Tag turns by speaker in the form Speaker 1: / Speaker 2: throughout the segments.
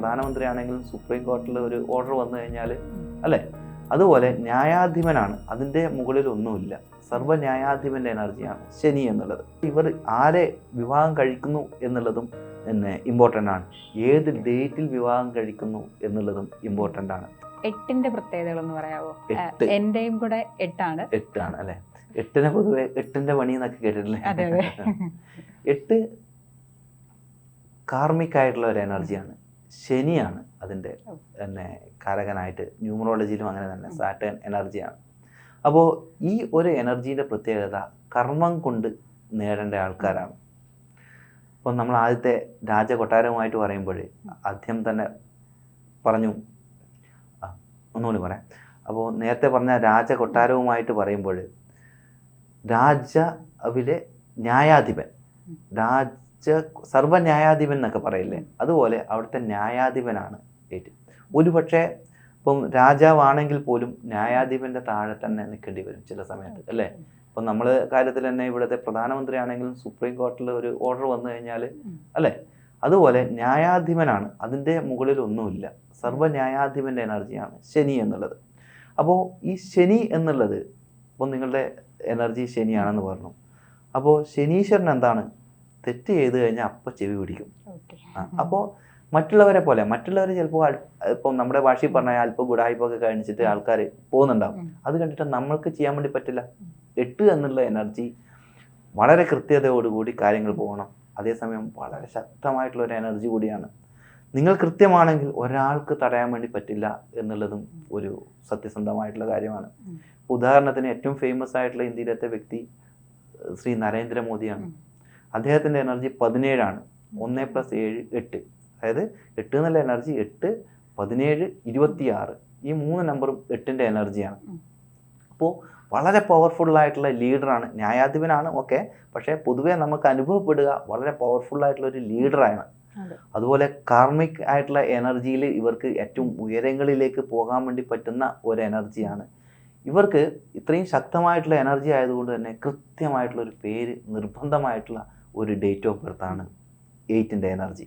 Speaker 1: പ്രധാനമന്ത്രി ആണെങ്കിലും സുപ്രീം കോടതിയിൽ ഒരു ഓർഡർ വന്നു കഴിഞ്ഞാൽ അല്ലേ? അതുപോലെ ന്യായാധിപനാണ്. അതിന്റെ മുകളിൽ ഒന്നുമില്ല. സർവ ന്യായാധിപന്റെ എനർജിയാണ് ശനി എന്നുള്ളത്. ഇവർ ആരെ വിവാഹം കഴിക്കുന്നു എന്നുള്ളതും പിന്നെ ഇമ്പോർട്ടന്റ് ആണ്. ഏത് ഡേറ്റിൽ വിവാഹം കഴിക്കുന്നു എന്നുള്ളതും ഇമ്പോർട്ടന്റ് ആണ്.
Speaker 2: എട്ടിന്റെ പ്രത്യേകതകൾ എന്ന്
Speaker 1: പറയാമോ
Speaker 2: എന്റെയും കൂടെ എട്ടാണ്.
Speaker 1: എട്ടാണ് അല്ലെ? എട്ടിനെ പൊതുവെ എട്ടിന്റെ പണി എന്നൊക്കെ കേട്ടിട്ടില്ലേ? എട്ട് കാർമിക് ആയിട്ടുള്ള ഒരു എനർജിയാണ്. ശനിയാണ്
Speaker 2: അതിന്റെ.
Speaker 1: തന്നെ കാരകനായിട്ട് ന്യൂമറോളജിയിലും അങ്ങനെ തന്നെ സാറ്റേൺ എനർജിയാണ്. അപ്പോൾ ഈ ഒരു എനർജീന്റെ പ്രത്യേകത കർമ്മം കൊണ്ട് നേടേണ്ട ആൾക്കാരാണ്. അപ്പോൾ നമ്മൾ ആദ്യത്തെ രാജകൊട്ടാരവുമായിട്ട് പറയുമ്പോൾ ആദ്യം തന്നെ പറഞ്ഞു ഒന്നുകൂടി പറയാം. അപ്പോൾ നേരത്തെ പറഞ്ഞ രാജകൊട്ടാരവുമായിട്ട് പറയുമ്പോൾ രാജാവിലെ ന്യായാധിപൻ രാജ സർവ ന്യായാധിപൻ എന്നൊക്കെ പറയില്ലേ? അതുപോലെ അവിടുത്തെ ന്യായാധിപനാണ് ഏറ്റവും. ഒരുപക്ഷെ ഇപ്പം രാജാവാണെങ്കിൽ പോലും ന്യായാധിപന്റെ താഴെ തന്നെ നിൽക്കേണ്ടി വരും ചില സമയത്ത് അല്ലേ? ഇപ്പം നമ്മൾ കാര്യത്തിൽ തന്നെ ഇവിടുത്തെ പ്രധാനമന്ത്രി ആണെങ്കിലും സുപ്രീം കോടതിയിൽ ഒരു ഓർഡർ വന്നു കഴിഞ്ഞാൽ അല്ലേ? അതുപോലെ ന്യായാധിപനാണ് അതിന്റെ മുകളിൽ ഒന്നുമില്ല സർവ ന്യായാധിപന്റെ എനർജിയാണ് ശനി എന്നുള്ളത്. അപ്പോൾ ഈ ശനി എന്നുള്ളത് ഇപ്പം നിങ്ങളുടെ എനർജി ശനിയാണെന്ന് പറഞ്ഞു. അപ്പോൾ ശനീശ്വരൻ എന്താണ്? തെറ്റ് ചെയ്ത് കഴിഞ്ഞാൽ അപ്പം ചെവി പിടിക്കും. അപ്പോൾ മറ്റുള്ളവരെ പോലെ മറ്റുള്ളവർ ചിലപ്പോൾ ഇപ്പം നമ്മുടെ ഭാഷയിൽ പറഞ്ഞ അല്പം ഗുഡായ്പൊക്കെ കാണിച്ചിട്ട് ആൾക്കാർ പോകുന്നുണ്ടാവും. അത് കണ്ടിട്ട് നമ്മൾക്ക് ചെയ്യാൻ വേണ്ടി പറ്റില്ല. എട്ട് എന്നുള്ള എനർജി വളരെ കൃത്യതയോടുകൂടി കാര്യങ്ങൾ പോകണം. അതേസമയം വളരെ ശക്തമായിട്ടുള്ള ഒരു എനർജി കൂടിയാണ്. നിങ്ങൾ കൃത്യമാണെങ്കിൽ ഒരാൾക്ക് തടയാൻ വേണ്ടി പറ്റില്ല എന്നുള്ളതും ഒരു സത്യസന്ധമായിട്ടുള്ള കാര്യമാണ്. ഉദാഹരണത്തിന് ഏറ്റവും ഫേമസ് ആയിട്ടുള്ള ഇന്ത്യയിലത്തെ വ്യക്തി ശ്രീ നരേന്ദ്രമോദിയാണ്. അദ്ദേഹത്തിന്റെ എനർജി പതിനേഴാണ്. ഒന്ന് പ്ലസ് ഏഴ് എട്ട്. അതായത് എട്ട് എന്നുള്ള എനർജി എട്ട് പതിനേഴ് ഇരുപത്തിയാറ്. ഈ മൂന്ന് നമ്പറും എട്ടിന്റെ എനർജിയാണ്. അപ്പോൾ വളരെ പവർഫുള്ളായിട്ടുള്ള ലീഡറാണ് ന്യായാധിപനാണ് ഓക്കെ പക്ഷേ പൊതുവേ നമുക്ക് അനുഭവപ്പെടുക വളരെ പവർഫുൾ ആയിട്ടുള്ള ഒരു ലീഡറാണ്.
Speaker 2: അതെ.
Speaker 1: അതുപോലെ കാർമിക് ആയിട്ടുള്ള എനർജിയിൽ ഇവർക്ക് ഏറ്റവും ഉയരങ്ങളിലേക്ക് പോകാൻ വേണ്ടി പറ്റുന്ന ഒരു എനർജിയാണ്. ഇവർക്ക് ഇത്രയും ശക്തമായിട്ടുള്ള എനർജി ആയതുകൊണ്ട് തന്നെ കൃത്യമായിട്ടുള്ള ഒരു പേര് നിർബന്ധമായിട്ടുള്ള ഒരു ഡേറ്റ് ഓഫ് ബർത്ത് ആണ് എയ്റ്റിന്റെ എനർജി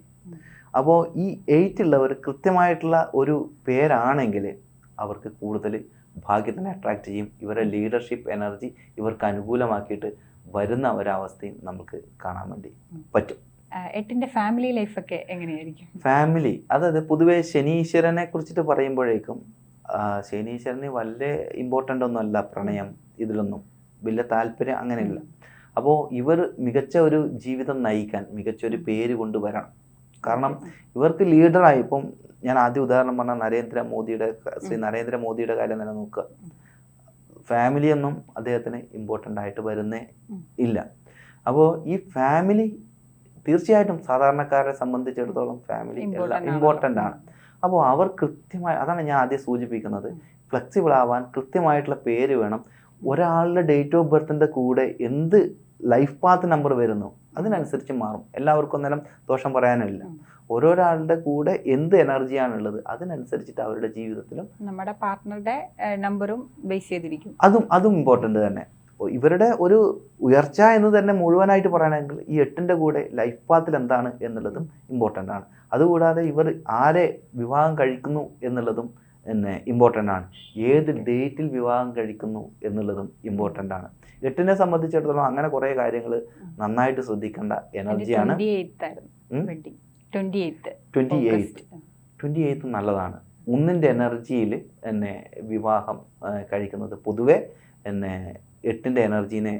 Speaker 1: അപ്പോൾ ഈ എയ്റ്റ് ഉള്ളവർ കൃത്യമായിട്ടുള്ള ഒരു പേരാണെങ്കിൽ അവർക്ക് കൂടുതൽ ഭാഗ്യത്തിനെ അട്രാക്റ്റ് ചെയ്യും. ഇവരുടെ ലീഡർഷിപ്പ് എനർജി ഇവർക്ക് അനുകൂലമാക്കിയിട്ട് വരുന്ന ഒരവസ്ഥയും നമുക്ക് കാണാൻ വേണ്ടി പറ്റും.
Speaker 2: എട്ടിന്റെ എട്ടിന്റെ ഫാമിലി ലൈഫൊക്കെ എങ്ങനെയായിരിക്കും?
Speaker 1: ഫാമിലി അതായത് പൊതുവേ ശനീശ്വരനെ കുറിച്ചിട്ട് പറയുമ്പോഴേക്കും ശനീശ്വരന് വലിയ ഇമ്പോർട്ടന്റ് ഒന്നുമല്ല പ്രണയം ഇതിലൊന്നും വലിയ താല്പര്യം അങ്ങനെയില്ല. അപ്പോൾ ഇവർ മികച്ച ഒരു ജീവിതം നയിക്കാൻ മികച്ച ഒരു പേര് കൊണ്ടുവരണം. കാരണം ഇവർക്ക് ലീഡറായി ഇപ്പം ഞാൻ ആദ്യ ഉദാഹരണം പറഞ്ഞ നരേന്ദ്രമോദിയുടെ ശ്രീ നരേന്ദ്രമോദിയുടെ കാര്യം തന്നെ നോക്കുക. ഫാമിലിയൊന്നും അദ്ദേഹത്തിന് ഇമ്പോർട്ടന്റ് ആയിട്ട് വരുന്നേ ഇല്ല. അപ്പോൾ ഈ ഫാമിലി തീർച്ചയായിട്ടും സാധാരണക്കാരെ സംബന്ധിച്ചിടത്തോളം ഫാമിലി എല്ലാം ഇമ്പോർട്ടന്റ് ആണ്. അപ്പോൾ അവർ കൃത്യമായി അതാണ് ഞാൻ ആദ്യം സൂചിപ്പിക്കുന്നത്. ഫ്ലെക്സിബിൾ ആവാൻ കൃത്യമായിട്ടുള്ള പേര് വേണം. ഒരാളുടെ ഡേറ്റ് ഓഫ് ബർത്തിന്റെ കൂടെ എന്ത് ലൈഫ് പാത്ത് നമ്പർ വരുന്നു. അതിനനുസരിച്ച് മാറും. എല്ലാവർക്കും അന്നേരം ദോഷം പറയാനില്ല. ഓരോരാളുടെ കൂടെ എന്ത് എനർജിയാണുള്ളത് അതിനനുസരിച്ചിട്ട് അവരുടെ ജീവിതത്തിലും
Speaker 2: നമ്മുടെ പാർട്ട്ണറുടെ നമ്പറും ബേസ് ചെയ്തിരിക്കും.
Speaker 1: അതും അതും ഇമ്പോർട്ടന്റ് തന്നെ. ഇവരുടെ ഒരു ഉയർച്ച എന്ന് തന്നെ മുഴുവനായിട്ട് പറയണമെങ്കിൽ ഈ എട്ടിന്റെ കൂടെ ലൈഫ് പാത്തിൽ എന്താണ് എന്നുള്ളതും ഇമ്പോർട്ടന്റ് ആണ്. അതുകൂടാതെ ഇവർ ആരെ വിവാഹം കഴിക്കുന്നു എന്നുള്ളതും പിന്നെ ഇമ്പോർട്ടന്റ് ആണ്. ഏത് ഡേറ്റിൽ വിവാഹം കഴിക്കുന്നു എന്നുള്ളതും ഇമ്പോർട്ടന്റ് ആണ്. എട്ടിനെ സംബന്ധിച്ചിടത്തോളം അങ്ങനെ കുറേ കാര്യങ്ങൾ നന്നായിട്ട് ശ്രദ്ധിക്കേണ്ട എനർജിയാണ്
Speaker 2: ട്വന്റി എയ്ത്ത് ട്വന്റി എയ്ത്ത്
Speaker 1: നല്ലതാണ്. ഒന്നിന്റെ എനർജിയിൽ എന്നെ വിവാഹം കഴിക്കുന്നത് പൊതുവെ എന്നെ എട്ടിന്റെ എനർജീനെ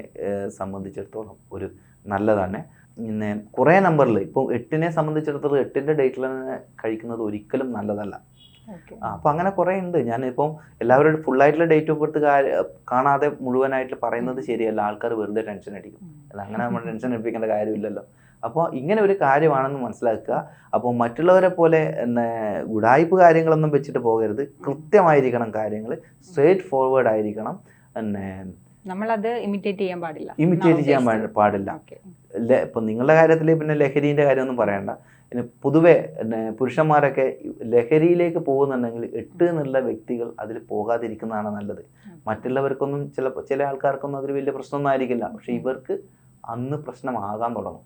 Speaker 1: സംബന്ധിച്ചിടത്തോളം ഒരു നല്ലതാണ്. പിന്നെ കുറേ നമ്പറിൽ ഇപ്പോൾ എട്ടിനെ സംബന്ധിച്ചിടത്തോളം എട്ടിന്റെ ഡേറ്റിൽ തന്നെ കഴിക്കുന്നത് ഒരിക്കലും നല്ലതല്ല. അപ്പോൾ അങ്ങനെ കുറേ ഉണ്ട് ഞാനിപ്പം ഫുൾ ഫുള്ളായിട്ടുള്ള ഡേറ്റ് ഓഫ് ബർത്ത് കാണാതെ മുഴുവനായിട്ട് പറയുന്നത് ശരിയല്ല. ആൾക്കാർ വെറുതെ ടെൻഷൻ അടിക്കും. അല്ല അങ്ങനെ നമ്മൾ ടെൻഷൻ അടിപ്പിക്കേണ്ട കാര്യമില്ലല്ലോ. അപ്പോൾ ഇങ്ങനെ ഒരു കാര്യമാണെന്ന് മനസ്സിലാക്കുക. അപ്പോൾ മറ്റുള്ളവരെ പോലെ എന്നാ ഗുഡായ്പ് കാര്യങ്ങളൊന്നും വെച്ചിട്ട് പോകരുത്. കൃത്യമായിരിക്കണം കാര്യങ്ങൾ. സ്ട്രേറ്റ് ഫോർവേഡ് ആയിരിക്കണം. പിന്നെ
Speaker 2: നമ്മളത് ഇമിറ്റേറ്റ് ചെയ്യാൻ പാടില്ല.
Speaker 1: ഇമിറ്റേറ്റ് ചെയ്യാൻ പാടില്ല. ഇപ്പം നിങ്ങളുടെ കാര്യത്തിൽ പിന്നെ ലഹരിന്റെ കാര്യമൊന്നും പറയണ്ട. പിന്നെ പൊതുവെ പുരുഷന്മാരൊക്കെ ലഹരിയിലേക്ക് പോകുന്നുണ്ടെങ്കിൽ എട്ട് എന്നുള്ള വ്യക്തികൾ അതിൽ പോകാതിരിക്കുന്നതാണ് നല്ലത്. മറ്റുള്ളവർക്കൊന്നും ചില ചില ആൾക്കാർക്കൊന്നും അതിൽ വലിയ പ്രശ്നമൊന്നും ആയിരിക്കില്ല. പക്ഷെ ഇവർക്ക് അന്ന് പ്രശ്നമാകാൻ തുടങ്ങും.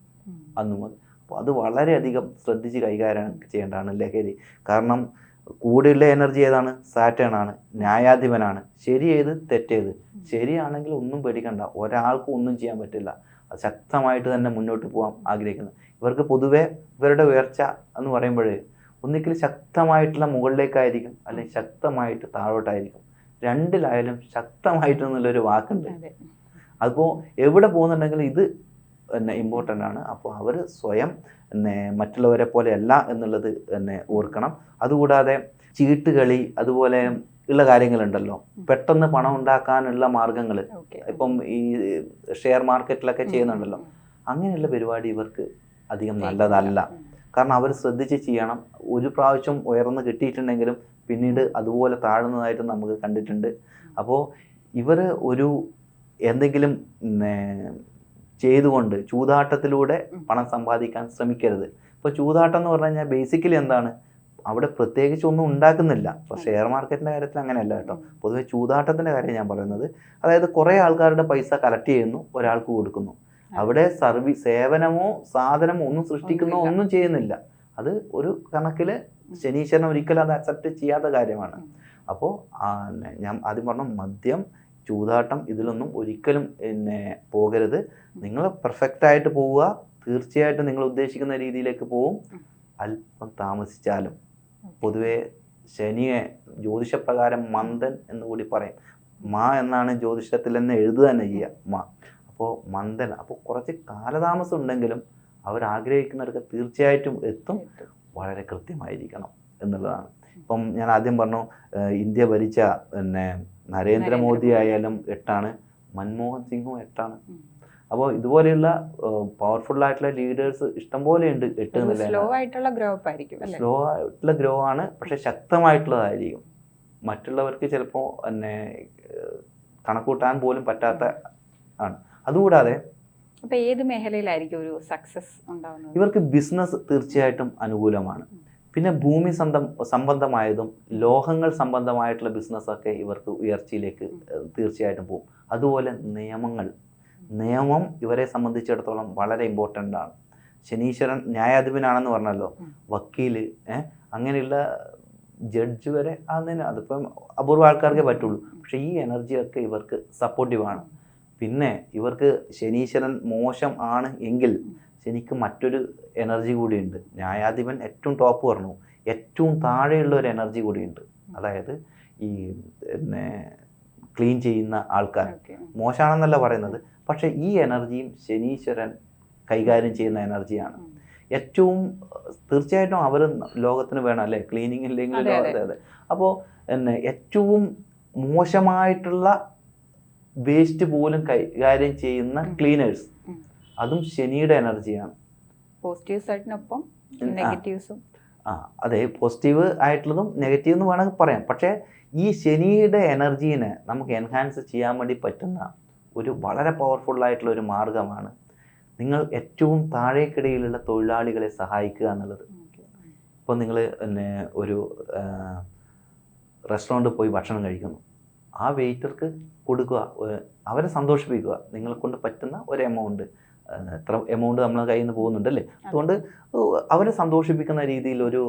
Speaker 1: അന്ന് മുതൽ. അപ്പോൾ അത് വളരെയധികം ശ്രദ്ധിച്ച് കൈകാര്യം ചെയ്യേണ്ടതാണ് ലഹരി. കാരണം കൂടെയുള്ള എനർജി ഏതാണ്? സാറ്റേൺ ആണ് ന്യായാധിപനാണ്. ശരി ഏത്? തെറ്റേത്. ശരിയാണെങ്കിൽ ഒന്നും പേടിക്കണ്ട. ഒരാൾക്കും ഒന്നും ചെയ്യാൻ പറ്റില്ല. ശക്തമായിട്ട് തന്നെ മുന്നോട്ട് പോകാൻ ആഗ്രഹിക്കുന്നു. ഇവർക്ക് പൊതുവേ ഇവരുടെ ഉയർച്ച എന്ന് പറയുമ്പോൾ ഒന്നിക്കൽ ശക്തമായിട്ടുള്ള മുകളിലേക്കായിരിക്കും അല്ലെങ്കിൽ ശക്തമായിട്ട് താഴോട്ടായിരിക്കും. രണ്ടിലായാലും ശക്തമായിട്ട് എന്നുള്ളൊരു വാക്കുണ്ട്. അപ്പോൾ എവിടെ പോകുന്നുണ്ടെങ്കിലും ഇത് പിന്നെ ഇമ്പോർട്ടന്റ് ആണ്. അപ്പോൾ അവർ സ്വയം പിന്നെ മറ്റുള്ളവരെ പോലെ അല്ല എന്നുള്ളത് തന്നെ ഓർക്കണം. അതുകൂടാതെ ചീട്ടുകളി അതുപോലെ ഉള്ള കാര്യങ്ങളുണ്ടല്ലോ. പെട്ടെന്ന് പണം ഉണ്ടാക്കാനുള്ള മാർഗങ്ങൾ ഇപ്പം ഈ ഷെയർ മാർക്കറ്റിലൊക്കെ ചെയ്യുന്നുണ്ടല്ലോ. അങ്ങനെയുള്ള പരിപാടി ഇവർക്ക് അധികം നല്ലതല്ല. കാരണം അവർ ശ്രദ്ധിച്ച് ചെയ്യണം. ഒരു പ്രാവശ്യം ഉയർന്ന് കിട്ടിയിട്ടുണ്ടെങ്കിലും പിന്നീട് അതുപോലെ താഴ്ന്നതായിട്ട് നമുക്ക് കണ്ടിട്ടുണ്ട്. അപ്പോൾ ഇവർ ഒരു എന്തെങ്കിലും ചെയ്തുകൊണ്ട് ചൂതാട്ടത്തിലൂടെ പണം സമ്പാദിക്കാൻ ശ്രമിക്കരുത്. ഇപ്പോൾ ചൂതാട്ടം എന്ന് പറഞ്ഞു കഴിഞ്ഞാൽ ബേസിക്കലി എന്താണ്? അവിടെ പ്രത്യേകിച്ച് ഒന്നും ഉണ്ടാക്കുന്നില്ല. ഇപ്പോൾ ഷെയർ മാർക്കറ്റിന്റെ കാര്യത്തിൽ അങ്ങനെയല്ല കേട്ടോ. പൊതുവേ ചൂതാട്ടത്തിന്റെ കാര്യം ഞാൻ പറയുന്നത്. അതായത് കുറേ ആൾക്കാരുടെ പൈസ കളക്ട് ചെയ്യുന്നു. ഒരാൾക്ക് കൊടുക്കുന്നു. അവിടെ സർവീസ് സേവനമോ സാധനമോ ഒന്നും സൃഷ്ടിക്കുന്നോ ഒന്നും ചെയ്യുന്നില്ല. അത് ഒരു കണക്കിൽ ശനീശ്വരൻ ഒരിക്കലും അത് അക്സെപ്റ്റ് ചെയ്യാത്ത കാര്യമാണ്.
Speaker 2: അപ്പോ
Speaker 1: അപ്പോൾ ഞാൻ ആദ്യം പറഞ്ഞു മദ്യം ചൂതാട്ടം ഇതിലൊന്നും ഒരിക്കലും പിന്നെ പോകരുത്. നിങ്ങൾ പെർഫെക്റ്റ് ആയിട്ട് പോവുക. തീർച്ചയായിട്ടും നിങ്ങൾ ഉദ്ദേശിക്കുന്ന രീതിയിലേക്ക് പോവും. അല്പം താമസിച്ചാലും. പൊതുവെ ശനിയെ ജ്യോതിഷപ്രകാരം മന്ദൻ എന്ന് കൂടി പറയും. മാ എന്നാണ് ജ്യോതിഷത്തിൽ തന്നെ എഴുതുക തന്നെ ചെയ്യുക മാ. അപ്പോൾ മന്ദൻ അപ്പോൾ കുറച്ച് കാലതാമസം ഉണ്ടെങ്കിലും അവർ ആഗ്രഹിക്കുന്നിടത്ത് തീർച്ചയായിട്ടും എത്തും. വളരെ കൃത്യമായിരിക്കണം എന്നുള്ളതാണ്. ഇപ്പം ഞാൻ ആദ്യം പറഞ്ഞു ഇന്ത്യ ഭരിച്ച പിന്നെ നരേന്ദ്രമോദി ആയാലും എട്ടാണ്. മൻമോഹൻ സിംഗും എട്ടാണ്. അപ്പോൾ ഇതുപോലെയുള്ള പവർഫുൾ ആയിട്ടുള്ള ലീഡേഴ്സ് ഇഷ്ടംപോലെ ഉണ്ട് എട്ട്
Speaker 2: സ്ലോ ആയിട്ടുള്ള ഗ്രോ അപ്പ് ആയിരിക്കും
Speaker 1: സ്ലോ ആയിട്ടുള്ള ഗ്രോ ആണ് പക്ഷെ ശക്തമായിട്ടുള്ളതായിരിക്കും. മറ്റുള്ളവർക്ക് ചിലപ്പോൾ പിന്നെ കണക്കൂട്ടാൻ പോലും പറ്റാത്ത ആണ്. അതുകൂടാതെ
Speaker 2: അപ്പോൾ ഏത് മേഖലയിലായിരിക്കും ഒരു സക്സസ് ഉണ്ടാവുന്നത്?
Speaker 1: ഇവർക്ക് ബിസിനസ് തീർച്ചയായിട്ടും അനുകൂലമാണ്. പിന്നെ ഭൂമി സംബന്ധം സംബന്ധമായതും ലോഹങ്ങൾ സംബന്ധമായിട്ടുള്ള ബിസിനസ്സൊക്കെ ഇവർക്ക് ഉയർച്ചയിലേക്ക് തീർച്ചയായിട്ടും പോകും അതുപോലെ നിയമങ്ങൾ. നിയമം ഇവരെ സംബന്ധിച്ചിടത്തോളം വളരെ ഇമ്പോർട്ടന്റ് ആണ്. ശനീശ്വരൻ ന്യായാധിപനാണെന്ന് പറഞ്ഞല്ലോ. വക്കീൽ ഏഹ് അങ്ങനെയുള്ള ജഡ്ജ് വരെ അതിന് അതിപ്പം അപൂർവ ആൾക്കാർക്കേ പറ്റുള്ളൂ. പക്ഷേ ഈ എനർജിയൊക്കെ ഇവർക്ക് സപ്പോർട്ടീവാണ് പിന്നെ ഇവർക്ക് ശനീശ്വരൻ മോശം ആണ് എങ്കിൽ ശനിക്ക് മറ്റൊരു എനർജി കൂടിയുണ്ട്. ന്യായാധിപൻ ഏറ്റവും ടോപ്പ് പറഞ്ഞു. ഏറ്റവും താഴെയുള്ള ഒരു എനർജി കൂടിയുണ്ട്. അതായത് ഈ പിന്നെ ക്ലീൻ ചെയ്യുന്ന ആൾക്കാർ. മോശമാണെന്നല്ല പറയുന്നത്. പക്ഷേ ഈ എനർജിയും ശനീശ്വരൻ കൈകാര്യം ചെയ്യുന്ന എനർജിയാണ്. ഏറ്റവും തീർച്ചയായിട്ടും അവർ ലോകത്തിന് വേണം അല്ലേ? ക്ലീനിങ് ഇല്ലെങ്കിൽ.
Speaker 2: അതെ അതെ.
Speaker 1: അപ്പോൾ പിന്നെ ഏറ്റവും മോശമായിട്ടുള്ള വേസ്റ്റ് പോലും കൈകാര്യം ചെയ്യുന്ന ക്ലീനേഴ്സ് അതും ശനിയുടെ എനർജിയാണ്
Speaker 2: പോസിറ്റീവ് സൈഡിനൊപ്പം നെഗറ്റീവ്സും
Speaker 1: ആ. അതെ പോസിറ്റീവ് ആയിട്ടുള്ളതും നെഗറ്റീവ് എന്ന് വേണമെങ്കിൽ പറയാം. പക്ഷേ ഈ ശനിയുടെ എനർജീനെ നമുക്ക് എൻഹാൻസ് ചെയ്യാൻ വേണ്ടി പറ്റുന്ന ഒരു വളരെ പവർഫുൾ ആയിട്ടുള്ള ഒരു മാർഗമാണ് നിങ്ങൾ ഏറ്റവും താഴേക്കിടയിലുള്ള തൊഴിലാളികളെ സഹായിക്കുക എന്നുള്ളത്. ഇപ്പോൾ നിങ്ങൾ പിന്നെ ഒരു റെസ്റ്റോറന്റിൽ പോയി ഭക്ഷണം കഴിക്കുന്നു. ആ വെയിറ്റർക്ക് കൊടുക്കുക അവരെ സന്തോഷിപ്പിക്കുക. നിങ്ങളെ കൊണ്ട് പറ്റുന്ന ഒരു എമൗണ്ട് എത്ര എമൗണ്ട് നമ്മളെ കയ്യിൽ നിന്ന് പോകുന്നുണ്ടല്ലേ അതുകൊണ്ട് അവരെ സന്തോഷിപ്പിക്കുന്ന രീതിയിൽ ഒരു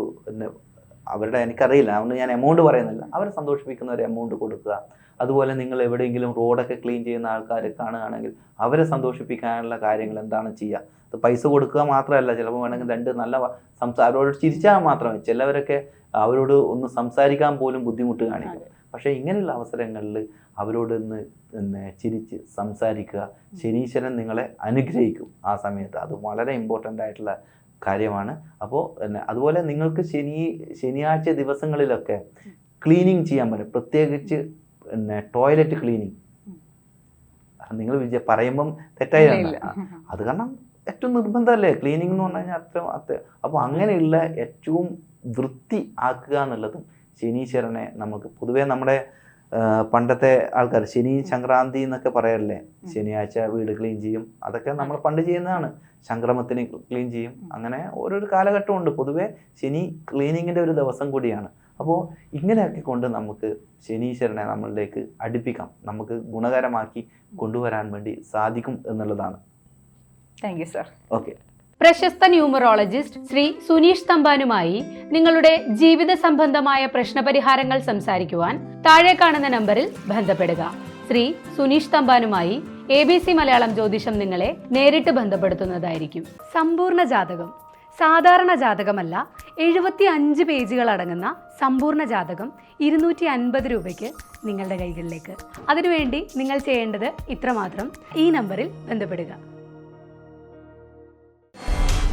Speaker 1: അവരുടെ എനിക്കറിയില്ല. അതുകൊണ്ട് ഞാൻ എമൗണ്ട് പറയുന്നില്ല. അവരെ സന്തോഷിപ്പിക്കുന്ന ഒരു എമൗണ്ട് കൊടുക്കുക. അതുപോലെ നിങ്ങൾ എവിടെയെങ്കിലും റോഡൊക്കെ ക്ലീൻ ചെയ്യുന്ന ആൾക്കാർ കാണുകയാണെങ്കിൽ അവരെ സന്തോഷിപ്പിക്കാനുള്ള കാര്യങ്ങൾ എന്താണ് ചെയ്യുക? അത് പൈസ കൊടുക്കുക മാത്രമല്ല. ചിലപ്പോൾ വേണമെങ്കിൽ രണ്ട് നല്ല സംസാരം അവരോട് ചിരിച്ചാൽ മാത്രമേ ചിലവരൊക്കെ അവരോട് ഒന്ന് സംസാരിക്കാൻ പോലും ബുദ്ധിമുട്ട് കാണിക്കും. പക്ഷേ ഇങ്ങനെയുള്ള അവസരങ്ങളിൽ അവരോട് ഒന്ന് പിന്നെ ചിരിച്ച് സംസാരിക്കുക ശനീശ്വരൻ നിങ്ങളെ അനുഗ്രഹിക്കും ആ സമയത്ത്. അത് വളരെ ഇമ്പോർട്ടന്റ് ആയിട്ടുള്ള കാര്യമാണ്. അപ്പോൾ അതുപോലെ നിങ്ങൾക്ക് ശനി ശനിയാഴ്ച ദിവസങ്ങളിലൊക്കെ ക്ലീനിങ് ചെയ്യാൻ പറ്റും. പ്രത്യേകിച്ച് പിന്നെ ടോയ്ലറ്റ് ക്ലീനിങ് നിങ്ങൾ വിജയ പറയുമ്പം തെറ്റായില്ല. അത് കാരണം ഏറ്റവും നിർബന്ധമല്ലേ? ക്ലീനിങ് എന്ന് പറഞ്ഞു കഴിഞ്ഞാൽ അത്ര അത്ര. അപ്പോൾ അങ്ങനെയുള്ള ഏറ്റവും വൃത്തി ആക്കുക എന്നുള്ളതും ശനീശ്വരനെ നമുക്ക് പൊതുവേ നമ്മുടെ പണ്ടത്തെ ആൾക്കാർ ശനി സംക്രാന്തി എന്നൊക്കെ പറയാറില്ലേ ശനിയാഴ്ച വീട് ക്ലീൻ ചെയ്യും. അതൊക്കെ നമ്മൾ പണ്ട് ചെയ്യുന്നതാണ്. സംക്രമത്തിന് ക്ലീൻ ചെയ്യും. അങ്ങനെ ഓരോരോ കാലഘട്ടമുണ്ട്. പൊതുവേ ശനി ക്ലീനിങ്ങിന്റെ ഒരു ദിവസം കൂടിയാണ്. അപ്പോൾ ഇങ്ങനെയൊക്കെ കൊണ്ട് നമുക്ക് ശനീശ്വരനെ നമ്മളിലേക്ക് അടുപ്പിക്കാം. നമുക്ക് ഗുണകരമാക്കി കൊണ്ടുവരാൻ വേണ്ടി സാധിക്കും എന്നുള്ളതാണ്.
Speaker 2: Thank you sir.
Speaker 1: ഓക്കെ.
Speaker 3: പ്രശസ്ത ന്യൂമറോളജിസ്റ്റ് ശ്രീ സുനീഷ് തമ്പാനുമായി നിങ്ങളുടെ ജീവിത സംബന്ധമായ പ്രശ്നപരിഹാരങ്ങൾ സംസാരിക്കുവാൻ താഴെ കാണുന്ന നമ്പറിൽ ബന്ധപ്പെടുക. Shri Suneesh തമ്പാനുമായി A B C Malayalam Jyothisham നിങ്ങളെ നേരിട്ട് ബന്ധപ്പെടുത്തുന്നതായിരിക്കും. സമ്പൂർണ ജാതകം. സാധാരണ ജാതകമല്ല എഴുപത്തി അഞ്ച് പേജുകൾ അടങ്ങുന്ന സമ്പൂർണ ജാതകം ഇരുന്നൂറ്റി അൻപത് രൂപയ്ക്ക് നിങ്ങളുടെ കൈകളിലേക്ക്. അതിനുവേണ്ടി നിങ്ങൾ ചെയ്യേണ്ടത് ഇത്രമാത്രം. ഈ നമ്പറിൽ ബന്ധപ്പെടുക.